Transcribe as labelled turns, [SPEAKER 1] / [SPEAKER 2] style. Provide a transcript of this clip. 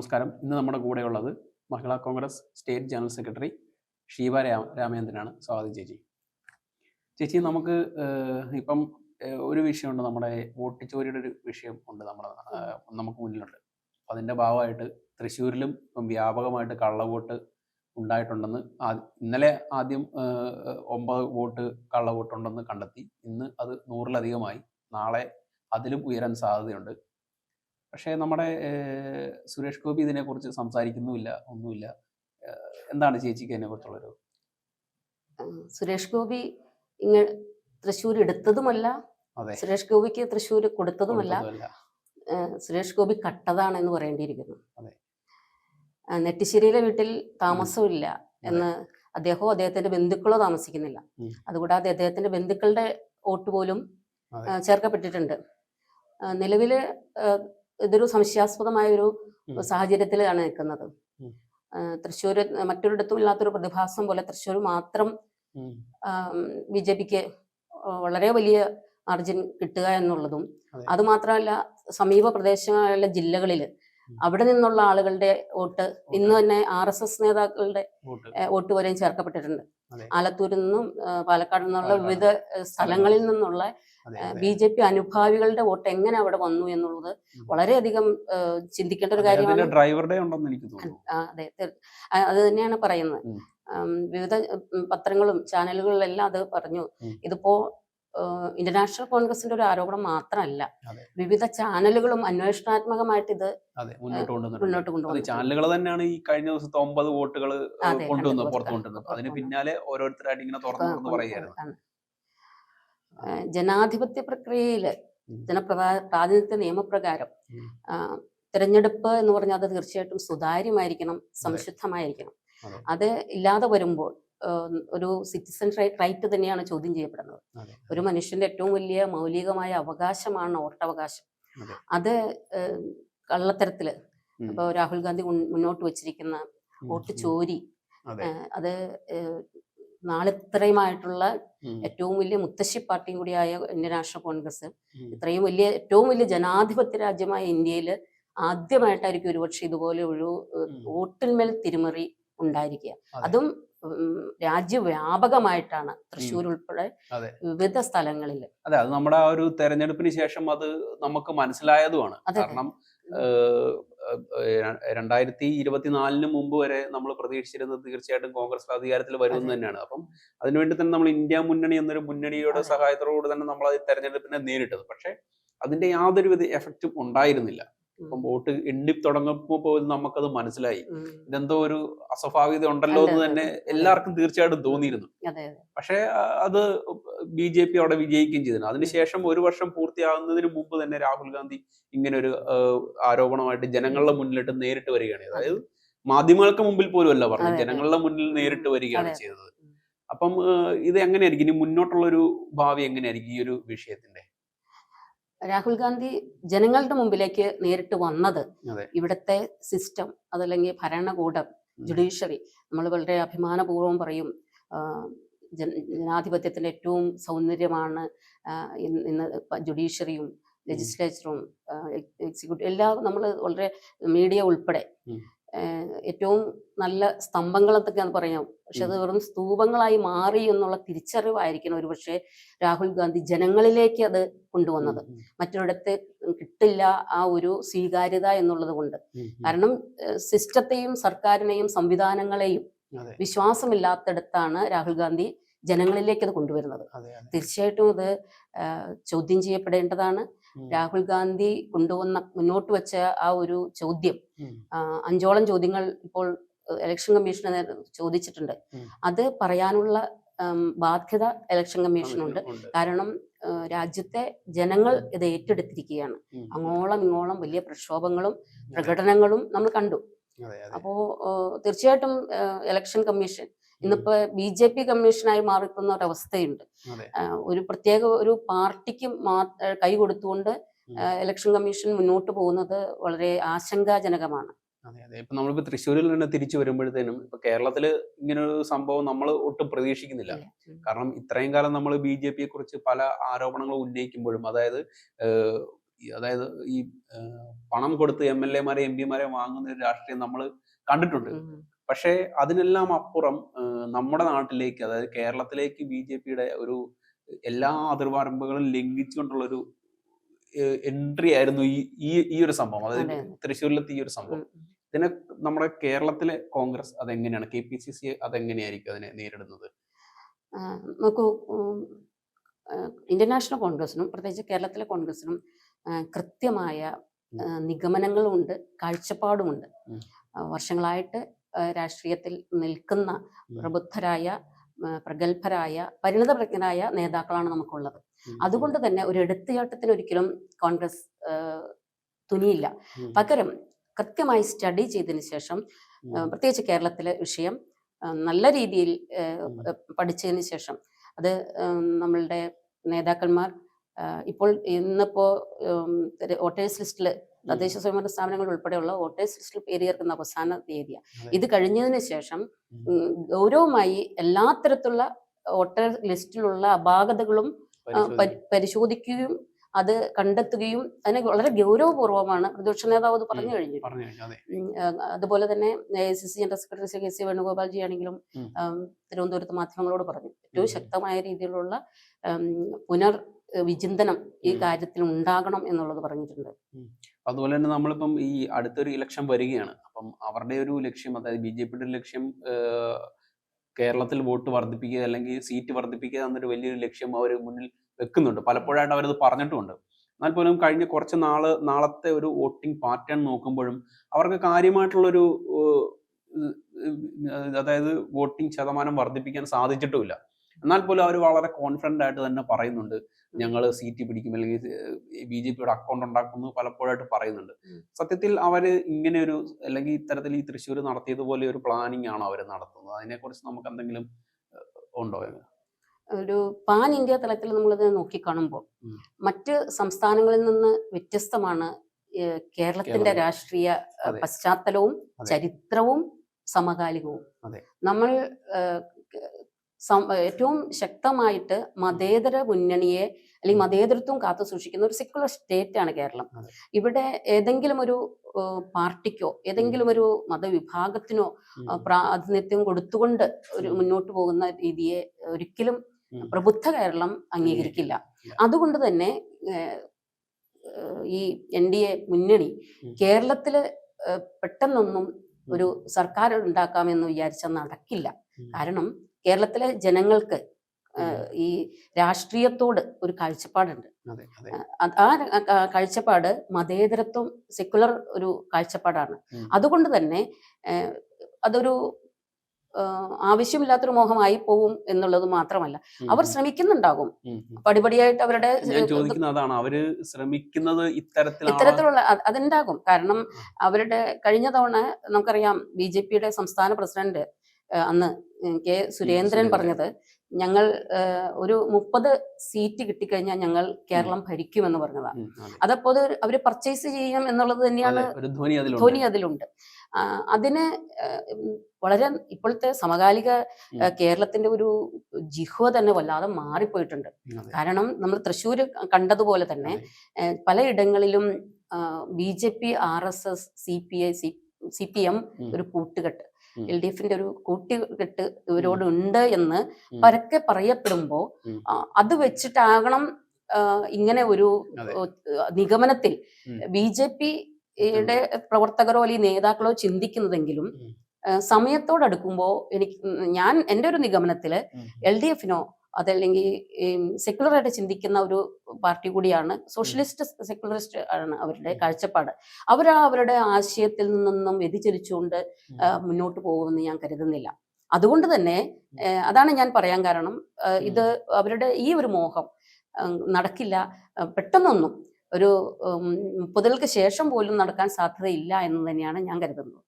[SPEAKER 1] നമസ്കാരം. ഇന്ന് നമ്മുടെ കൂടെയുള്ളത് Mahila Congress state general secretary Sheeba രാ രാമേന്ദ്രനാണ് സ്വാഗതം ചേച്ചി. ചേച്ചി നമുക്ക് ഇപ്പം ഒരു വിഷയമുണ്ട്. നമ്മുടെ വോട്ട് ചോരിയുടെ ഒരു വിഷയം ഉണ്ട് നമ്മുടെ നമുക്ക് മുന്നിലുണ്ട്. അതിന്റെ ഭാഗമായിട്ട് തൃശ്ശൂരിലും ഇപ്പം വ്യാപകമായിട്ട് കള്ളവോട്ട് ഉണ്ടായിട്ടുണ്ടെന്ന് ഇന്നലെ ആദ്യം ഒമ്പത് വോട്ട് കള്ളവോട്ടുണ്ടെന്ന് കണ്ടെത്തി. ഇന്ന് അത് നൂറിലധികമായി. നാളെ അതിലും ഉയരാൻ സാധ്യതയുണ്ട്. പക്ഷേ നമ്മുടെ സുരേഷ് ഗോപി ഇതിനെക്കുറിച്ച് സംസാരിക്കുന്നുമില്ല ഒന്നുമില്ല. എന്താണ് ചേച്ചിക്ക് അതിനെക്കുറിച്ചുള്ളൊരു?
[SPEAKER 2] കുറിച്ചുള്ളൊരു സുരേഷ് ഗോപി ഇങ്ങ തൃശ്ശൂർ എടുത്തതുമല്ല. സുരേഷ് ഗോപിക്ക് തൃശ്ശൂർ കൊടുത്തതുമല്ല. സുരേഷ് ഗോപി കട്ടതാണ് എന്ന് പറയേണ്ടിയിരിക്കുന്നു നെറ്റിശ്ശേരിയിലെ വീട്ടിൽ താമസമില്ല എന്ന് അദ്ദേഹമോ അദ്ദേഹത്തിന്റെ ബന്ധുക്കളോ താമസിക്കുന്നില്ല. അതുകൂടാതെ അദ്ദേഹത്തിന്റെ ബന്ധുക്കളുടെ വോട്ട് പോലും ചേർക്കപ്പെട്ടിട്ടുണ്ട്. നിലവിൽ ഇതൊരു സംശയാസ്പദമായ ഒരു. സാഹചര്യത്തിലാണ് നിൽക്കുന്നത്
[SPEAKER 1] തൃശ്ശൂര്
[SPEAKER 2] തൃശ്ശൂർ മറ്റൊരിടത്തും ഇല്ലാത്തൊരു പ്രതിഭാസം പോലെ തൃശ്ശൂർ മാത്രം. ബി ജെ പിക്ക് വളരെ വലിയ മാർജിൻ കിട്ടുക എന്നുള്ളതും അതുമാത്രമല്ല സമീപ പ്രദേശങ്ങളിലെ ജില്ലകളിൽ. അവിടെ നിന്നുള്ള ആളുകളുടെ വോട്ട് ഇന്ന് തന്നെ ആർ എസ് എസ് നേതാക്കളുടെ
[SPEAKER 1] വോട്ട്.
[SPEAKER 2] വരെയും ചേർക്കപ്പെട്ടിട്ടുണ്ട്. ആലത്തൂരിൽ നിന്നും പാലക്കാട് നിന്നുള്ള വിവിധ സ്ഥലങ്ങളിൽ നിന്നുള്ള. ബി ജെ പി അനുഭാവികളുടെ വോട്ട് എങ്ങനെ അവിടെ വന്നു എന്നുള്ളത്. വളരെയധികം ചിന്തിക്കേണ്ട ഒരു കാര്യമാണ്.
[SPEAKER 1] ഡ്രൈവറുടെ ഉണ്ടെന്ന് എനിക്ക്
[SPEAKER 2] അതെ അത് തന്നെയാണ് പറയുന്നത്. വിവിധ പത്രങ്ങളും ചാനലുകളിലെല്ലാം അത് പറഞ്ഞു. ഇതിപ്പോ ഇന്റർനാഷണൽ കോൺഗ്രസിന്റെ ഒരു ആരോപണം മാത്രമല്ല വിവിധ ചാനലുകളും അന്വേഷണാത്മകമായിട്ട് ഇത്
[SPEAKER 1] മുന്നോട്ട്
[SPEAKER 2] കൊണ്ടുപോകുന്നു
[SPEAKER 1] ചാനലുകൾ തന്നെയാണ് ഈ കഴിഞ്ഞ ദിവസത്തെ ഒമ്പത് വോട്ടുകൾ കൊണ്ടുവന്നത് പുറത്തു കൊണ്ടുവന്നത്. അതിന് പിന്നാലെ ഓരോരുത്തരായിട്ട് ഇങ്ങനെ തുറന്നു തുറന്ന് പറയുകയായിരുന്നു.
[SPEAKER 2] ജനാധിപത്യ
[SPEAKER 1] പ്രക്രിയയിൽ.
[SPEAKER 2] ജനപ്രധാ പ്രാതിനിധ്യ നിയമപ്രകാരം. തിരഞ്ഞെടുപ്പ് എന്ന് പറഞ്ഞാൽ അത് തീർച്ചയായിട്ടും സുതാര്യമായിരിക്കണം സംശുദ്ധമായിരിക്കണം.
[SPEAKER 1] അതെ.
[SPEAKER 2] ഇല്ലാതെ വരുമ്പോൾ ഒരു സിറ്റിസൺ റൈറ്റ് തന്നെയാണ് ചോദ്യം ചെയ്യപ്പെടുന്നത്. ഒരു മനുഷ്യന്റെ ഏറ്റവും വലിയ മൗലികമായ അവകാശമാണ് ഓട്ടവകാശം
[SPEAKER 1] അതെ. കള്ളത്തരത്തിൽ.
[SPEAKER 2] ഇപ്പൊ രാഹുൽ ഗാന്ധി മുന്നോട്ട് വെച്ചിരിക്കുന്ന വോട്ട്. ചോരി
[SPEAKER 1] അതെ.
[SPEAKER 2] നാളിത്രയുമായിട്ടുള്ള ഏറ്റവും വലിയ മുത്തശ്ശി പാർട്ടിയും കൂടിയായ ഇന്ത്യൻ നാഷണൽ കോൺഗ്രസ്. ഇത്രയും വലിയ ഏറ്റവും വലിയ ജനാധിപത്യ രാജ്യമായ ഇന്ത്യയിൽ ആദ്യമായിട്ടായിരിക്കും ഒരുപക്ഷെ ഇതുപോലെ ഒരു. വോട്ടിന്മേൽ തിരിമറി ഉണ്ടായിരിക്കുക
[SPEAKER 1] അതെ.
[SPEAKER 2] രാജ്യവ്യാപകമായിട്ടാണ് തൃശ്ശൂർ ഉൾപ്പെടെ വിവിധ സ്ഥലങ്ങളിൽ
[SPEAKER 1] അതെ അത് നമ്മുടെ ആ ഒരു തെരഞ്ഞെടുപ്പിന് ശേഷം അത് നമുക്ക് മനസ്സിലായതുമാണ്. കാരണം രണ്ടായിരത്തി ഇരുപത്തിനാലിന് മുമ്പ് വരെ നമ്മൾ പ്രതീക്ഷിച്ചിരുന്നത് തീർച്ചയായിട്ടും കോൺഗ്രസ് അധികാരത്തിൽ വരുമെന്ന്. തന്നെയാണ്. അപ്പം അതിനുവേണ്ടി തന്നെ നമ്മൾ ഇന്ത്യ മുന്നണി എന്നൊരു മുന്നണിയുടെ. സഹായത്തോടുകൂടി തന്നെ നമ്മൾ അത് തെരഞ്ഞെടുപ്പിനെ നേരിട്ടത്. പക്ഷെ അതിന്റെ യാതൊരുവിധ എഫക്റ്റും ഉണ്ടായിരുന്നില്ല. ഇപ്പം ബോട്ട് എണ്ണി തുടങ്ങുമ്പോൾ പോലും നമുക്കത് മനസ്സിലായി. ഇതെന്തോ ഒരു അസ്വാഭാവികത ഉണ്ടല്ലോ എന്ന് തന്നെ എല്ലാവർക്കും തീർച്ചയായിട്ടും തോന്നിയിരുന്നു. പക്ഷേ അത് ബി ജെ പി അവിടെ വിജയിക്കുകയും ചെയ്തിരുന്നു. അതിനുശേഷം ഒരു വർഷം പൂർത്തിയാകുന്നതിന് മുമ്പ് തന്നെ രാഹുൽ ഗാന്ധി ഇങ്ങനെ ഒരു ആരോപണമായിട്ട് ജനങ്ങളുടെ മുന്നിലിട്ട് നേരിട്ട് വരികയാണ് അതായത് മാധ്യമങ്ങൾക്ക് മുമ്പിൽ പോലും അല്ല
[SPEAKER 2] പറഞ്ഞു
[SPEAKER 1] ജനങ്ങളുടെ മുന്നിൽ നേരിട്ട് വരികയാണ് ചെയ്തത്. അപ്പം ഇത് എങ്ങനെയായിരിക്കും? ഇനി മുന്നോട്ടുള്ള ഒരു ഭാവി എങ്ങനെയായിരിക്കും ഈ ഒരു വിഷയത്തിന്റെ
[SPEAKER 2] രാഹുൽ ഗാന്ധി ജനങ്ങളുടെ മുമ്പിലേക്ക് നേരിട്ട് വന്നത്. ഇവിടുത്തെ സിസ്റ്റം അതല്ലെങ്കിൽ ഭരണകൂടം. ജുഡീഷ്യറി നമ്മൾ വളരെ അഭിമാനപൂർവം പറയും ജന- ജനാധിപത്യത്തിന്റെ ഏറ്റവും സൗന്ദര്യമാണ് ഇന്ന് ജുഡീഷ്യറിയും ലെജിസ്ലേച്ചറും എക്സിക്യൂട്ടീവ് എല്ലാം നമ്മൾ വളരെ മീഡിയ ഉൾപ്പെടെ ഏറ്റവും നല്ല സ്തംഭങ്ങളൊക്കെ എന്നൊക്കെയാണ് പറയാം. പക്ഷെ അത് വെറും സ്തൂപങ്ങളായി മാറി എന്നുള്ള തിരിച്ചറിവായിരിക്കണം ഒരു പക്ഷേ രാഹുൽ ഗാന്ധി ജനങ്ങളിലേക്ക് അത് കൊണ്ടുവന്നത്. മറ്റൊരിടത്ത് കിട്ടില്ല ആ ഒരു സ്വീകാര്യത എന്നുള്ളത് കൊണ്ട്. കാരണം സിസ്റ്റത്തെയും സർക്കാരിനെയും സംവിധാനങ്ങളെയും വിശ്വാസമില്ലാത്തടത്താണ് രാഹുൽ ഗാന്ധി ജനങ്ങളിലേക്ക് അത് കൊണ്ടുവരുന്നത്. തീർച്ചയായിട്ടും അത് ചോദ്യം ചെയ്യപ്പെടേണ്ടതാണ്. രാഹുൽ ഗാന്ധി കൊണ്ടുവന്ന മുന്നോട്ട് വെച്ച ആ ഒരു ചോദ്യം അഞ്ചോളം ചോദ്യങ്ങൾ ഇപ്പോൾ ഇലക്ഷൻ കമ്മീഷനെ ചോദിച്ചിട്ടുണ്ട്. അത് പറയാനുള്ള ബാധ്യത ഇലക്ഷൻ കമ്മീഷനുണ്ട്
[SPEAKER 1] ഉണ്ട്.
[SPEAKER 2] കാരണം രാജ്യത്തെ ജനങ്ങൾ ഇത് ഏറ്റെടുത്തിരിക്കുകയാണ്. അങ്ങോളം ഇങ്ങോളം വലിയ പ്രക്ഷോഭങ്ങളും പ്രകടനങ്ങളും നമ്മൾ കണ്ടു. അപ്പോ തീർച്ചയായിട്ടും ഇലക്ഷൻ കമ്മീഷൻ ഇന്നിപ്പോ ബി ജെ പി കമ്മീഷനായി മാറിക്കുന്ന ഒരവസ്ഥയുണ്ട്. ഒരു പ്രത്യേക ഒരു പാർട്ടിക്ക് മാ കൈ കൊടുത്തുകൊണ്ട് ഇലക്ഷൻ കമ്മീഷൻ മുന്നോട്ട് പോകുന്നത് വളരെ ആശങ്കാജനകമാണ്.
[SPEAKER 1] അതെ അതെ. ഇപ്പൊ നമ്മളിപ്പോ തൃശ്ശൂരിൽ നിന്ന് തിരിച്ചു വരുമ്പോഴത്തേനും ഇപ്പൊ കേരളത്തിൽ ഒരു സംഭവം നമ്മൾ ഒട്ടും പ്രതീക്ഷിക്കുന്നില്ല. കാരണം ഇത്രയും കാലം നമ്മൾ ബി ജെ പിയെ കുറിച്ച് പല ആരോപണങ്ങൾ ഉന്നയിക്കുമ്പോഴും അതായത് അതായത് ഈ പണം കൊടുത്ത് എം എൽ എമാരെ എം പിമാരെ വാങ്ങുന്ന ഒരു രാഷ്ട്രീയം നമ്മൾ കണ്ടിട്ടുണ്ട്. പക്ഷേ അതിനെല്ലാം അപ്പുറം നമ്മുടെ നാട്ടിലേക്ക് അതായത് കേരളത്തിലേക്ക് ബി ജെ പിയുടെ ഒരു എല്ലാ അതിർവരമ്പുകളും ലംഘിച്ചുകൊണ്ടുള്ള ഒരു എൻട്രി ആയിരുന്നു ഈ ഈ ഈ ഒരു സംഭവം. അതായത്
[SPEAKER 2] അതെ, അതെ.
[SPEAKER 1] ഈ ഒരു സംഭവം. ഇതിനെ നമ്മുടെ കേരളത്തിലെ കോൺഗ്രസ് അതെങ്ങനെയാണ്? കെ പി സി സി അതെങ്ങനെയായിരിക്കും അതിനെ നേരിടുന്നത്?
[SPEAKER 2] നോക്കൂ ഇന്റർനാഷണൽ ആ, ഇന്ത്യൻ നാഷണൽ കോൺഗ്രസിനും പ്രത്യേകിച്ച് കേരളത്തിലെ കോൺഗ്രസിനും കൃത്യമായ നിഗമനങ്ങളുമുണ്ട് കാഴ്ചപ്പാടുമുണ്ട്. വർഷങ്ങളായിട്ട് രാഷ്ട്രീയത്തിൽ നിൽക്കുന്ന പ്രബുദ്ധരായ പ്രഗത്ഭരായ പരിണതപ്രജ്ഞരായ നേതാക്കളാണ് നമുക്കുള്ളത്. അതുകൊണ്ട് തന്നെ ഒരു എടുത്തുചാട്ടത്തിന് ഒരിക്കലും കോൺഗ്രസ് തുനിയില്ല. പകരം കൃത്യമായി സ്റ്റഡി ചെയ്തതിന് ശേഷം. പ്രത്യേകിച്ച് കേരളത്തിലെ വിഷയം നല്ല രീതിയിൽ പഠിച്ചതിന് ശേഷം അത് നമ്മളുടെ നേതാക്കന്മാർ ഇപ്പോൾ ഇന്നിപ്പോ വോട്ടേഴ്സ് ലിസ്റ്റിൽ തദ്ദേശ സ്വയംഭരണ സ്ഥാപനങ്ങൾ ഉൾപ്പെടെയുള്ള വോട്ടേഴ്സ് ലിസ്റ്റിൽ പേര് ചേർക്കുന്ന അവസാന തീയതിയാണ് ഇത് കഴിഞ്ഞതിന് ശേഷം ഗൗരവമായി എല്ലാ തരത്തിലുള്ള വോട്ടർ ലിസ്റ്റിലുള്ള അപാകതകളും പരിശോധിക്കുകയും അത് കണ്ടെത്തുകയും അതിനെ വളരെ ഗൗരവപൂർവമാണ് പ്രതിപക്ഷ നേതാവ് അത് പറഞ്ഞു കഴിഞ്ഞു
[SPEAKER 1] അതെ.
[SPEAKER 2] അതുപോലെ തന്നെ A I C C general secretary Shri K C Venugopalji ആണെങ്കിലും. തിരുവനന്തപുരത്ത് മാധ്യമങ്ങളോട് പറഞ്ഞു. ഏറ്റവും ശക്തമായ രീതിയിലുള്ള പുനർ വിചിന്തനം ഈ കാര്യത്തിൽ ഉണ്ടാകണം എന്നുള്ളത് പറഞ്ഞിട്ടുണ്ട്.
[SPEAKER 1] അതുപോലെ തന്നെ നമ്മളിപ്പം ഈ അടുത്തൊരു ഇലക്ഷൻ വരികയാണ്. അപ്പം അവരുടെ ഒരു ലക്ഷ്യം അതായത് ബി ജെ പിയുടെ ലക്ഷ്യം കേരളത്തിൽ വോട്ട് വർദ്ധിപ്പിക്കുക അല്ലെങ്കിൽ സീറ്റ് വർദ്ധിപ്പിക്കുക എന്നൊരു വലിയൊരു ലക്ഷ്യം അവർ മുന്നിൽ വെക്കുന്നുണ്ട്. പലപ്പോഴായിട്ട് അവരത് പറഞ്ഞിട്ടുമുണ്ട്. എന്നാൽ പോലും കഴിഞ്ഞ കുറച്ച് നാൾ നാളത്തെ ഒരു വോട്ടിംഗ് പാറ്റേൺ നോക്കുമ്പോഴും അവർക്ക് കാര്യമായിട്ടുള്ളൊരു അതായത് വോട്ടിംഗ് ശതമാനം വർദ്ധിപ്പിക്കാൻ സാധിച്ചിട്ടുമില്ല. എന്നാൽ പോലും അവർ വളരെ കോൺഫിഡന്റ് ആയിട്ട് തന്നെ പറയുന്നുണ്ട്. ഞങ്ങൾ സീറ്റ് പിടിക്കും അല്ലെങ്കിൽ ബി ജെ പിയുടെ അക്കൗണ്ട് ഉണ്ടാക്കുന്നു പലപ്പോഴായിട്ട് പറയുന്നുണ്ട്. സത്യത്തിൽ അവർ ഇങ്ങനെ ഒരു അല്ലെങ്കിൽ ഇത്തരത്തിൽ ഈ തൃശ്ശൂർ നടത്തിയതുപോലെ ഒരു പ്ലാനിങ് ആണോ അവർ നടത്തുന്നത്. അതിനെക്കുറിച്ച് നമുക്ക് എന്തെങ്കിലും ഉണ്ടോ?
[SPEAKER 2] ഒരു പാൻ ഇന്ത്യ തലത്തിൽ നമ്മളിത് നോക്കിക്കാണുമ്പോൾ. മറ്റ് സംസ്ഥാനങ്ങളിൽ നിന്ന് വ്യത്യസ്തമാണ് കേരളത്തിന്റെ
[SPEAKER 1] കേരളം.
[SPEAKER 2] രാഷ്ട്രീയ പശ്ചാത്തലവും ചരിത്രവും സമകാലികവും.
[SPEAKER 1] അതെ.
[SPEAKER 2] നമ്മൾ ഏറ്റവും ശക്തമായിട്ട് മതേതര മുന്നണിയെ അല്ലെങ്കിൽ മതേതരത്വം കാത്തു സൂക്ഷിക്കുന്ന ഒരു സെക്കുലർ സ്റ്റേറ്റ് ആണ് കേരളം. ഇവിടെ ഏതെങ്കിലും ഒരു പാർട്ടിക്കോ ഏതെങ്കിലും ഒരു മതവിഭാഗത്തിനോ. പ്രാതിനിധ്യം കൊടുത്തുകൊണ്ട് ഒരു മുന്നോട്ട് പോകുന്ന രീതിയെ ഒരിക്കലും പ്രബുദ്ധ കേരളം അംഗീകരിക്കില്ല. അതുകൊണ്ട് തന്നെ ഈ എൻ ഡി എ മുന്നണി. കേരളത്തിൽ പെട്ടെന്നൊന്നും ഒരു സർക്കാർ ഉണ്ടാക്കാമെന്ന് വിചാരിച്ചാൽ നടക്കില്ല. കാരണം കേരളത്തിലെ ജനങ്ങൾക്ക് ഈ രാഷ്ട്രീയത്തോട് ഒരു കാഴ്ചപ്പാടുണ്ട്. ആ കാഴ്ചപ്പാട് മതേതരത്വം സെക്യുലർ ഒരു കാഴ്ചപ്പാടാണ്. അതുകൊണ്ട് തന്നെ അതൊരു ആവശ്യമില്ലാത്തൊരു മോഹമായി പോവും എന്നുള്ളത് മാത്രമല്ല. അവർ ശ്രമിക്കുന്നുണ്ടാകും. പടിപടിയായിട്ട് അവരുടെ
[SPEAKER 1] ചോദിക്കുന്നതാണ് അവർ ശ്രമിക്കുന്നത്
[SPEAKER 2] ഇത്തരത്തിലുള്ള അത് അതുണ്ടാകും. കാരണം അവരുടെ കഴിഞ്ഞ തവണ നമുക്കറിയാം ബി ജെ പിയുടെ സംസ്ഥാന പ്രസിഡന്റ് അന്ന് കെ സുരേന്ദ്രൻ. പറഞ്ഞത് ഞങ്ങൾ ഒരു മുപ്പത് സീറ്റ് കിട്ടിക്കഴിഞ്ഞാൽ ഞങ്ങൾ കേരളം ഭരിക്കുമെന്ന് പറഞ്ഞതാണ്
[SPEAKER 1] അതപ്പോ അതെ.
[SPEAKER 2] അതപ്പോൾ അത് അവർ പർച്ചേസ് ചെയ്യും എന്നുള്ളത് തന്നെയാണ്
[SPEAKER 1] ധോനി ധ്വനി അതിലുണ്ട്.
[SPEAKER 2] അതിന് വളരെ ഇപ്പോഴത്തെ സമകാലിക കേരളത്തിന്റെ ഒരു ജിഹ്വ തന്നെ വല്ലാതെ മാറിപ്പോയിട്ടുണ്ട്. കാരണം നമ്മൾ തൃശ്ശൂർ കണ്ടതുപോലെ തന്നെ പലയിടങ്ങളിലും B J P R S S C P I C P M ഒരു കൂട്ടുകെട്ട്. എൽ ഡി എഫിന്റെ ഒരു കൂട്ടുകെട്ട് ഇവരോട് ഉണ്ട് എന്ന്. പരക്കെ പറയപ്പെടുമ്പോ. അത് വെച്ചിട്ടാകണം ഇങ്ങനെ ഒരു നിഗമനത്തിൽ. ബി ജെ പിയുടെ പ്രവർത്തകരോ അല്ലെങ്കിൽ നേതാക്കളോ ചിന്തിക്കുന്നതെങ്കിലും സമയത്തോടടുക്കുമ്പോ സമയത്തോടടുക്കുമ്പോൾ എനിക്ക് ഞാൻ എന്റെ ഒരു
[SPEAKER 1] നിഗമനത്തിൽ
[SPEAKER 2] എൽ ഡി എഫിനോ അതല്ലെങ്കിൽ സെക്യുലറായിട്ട് ചിന്തിക്കുന്ന ഒരു പാർട്ടി കൂടിയാണ്. സോഷ്യലിസ്റ്റ് സെക്യുലറിസ്റ്റ് ആണ് അവരുടെ കാഴ്ചപ്പാട്. അവരാ അവരുടെ ആശയത്തിൽ നിന്നൊന്നും വ്യതിചലിച്ചുകൊണ്ട് മുന്നോട്ട് പോകുമെന്ന് ഞാൻ കരുതുന്നില്ല. അതുകൊണ്ട് തന്നെ അതാണ് ഞാൻ പറയാൻ കാരണം. ഇത് അവരുടെ ഈ ഒരു മോഹം നടക്കില്ല. പെട്ടെന്നൊന്നും ഒരു ഉം, മുപ്പതുകൾക്ക് ശേഷം പോലും നടക്കാൻ സാധ്യതയില്ല എന്ന് തന്നെയാണ് ഞാൻ കരുതുന്നത്.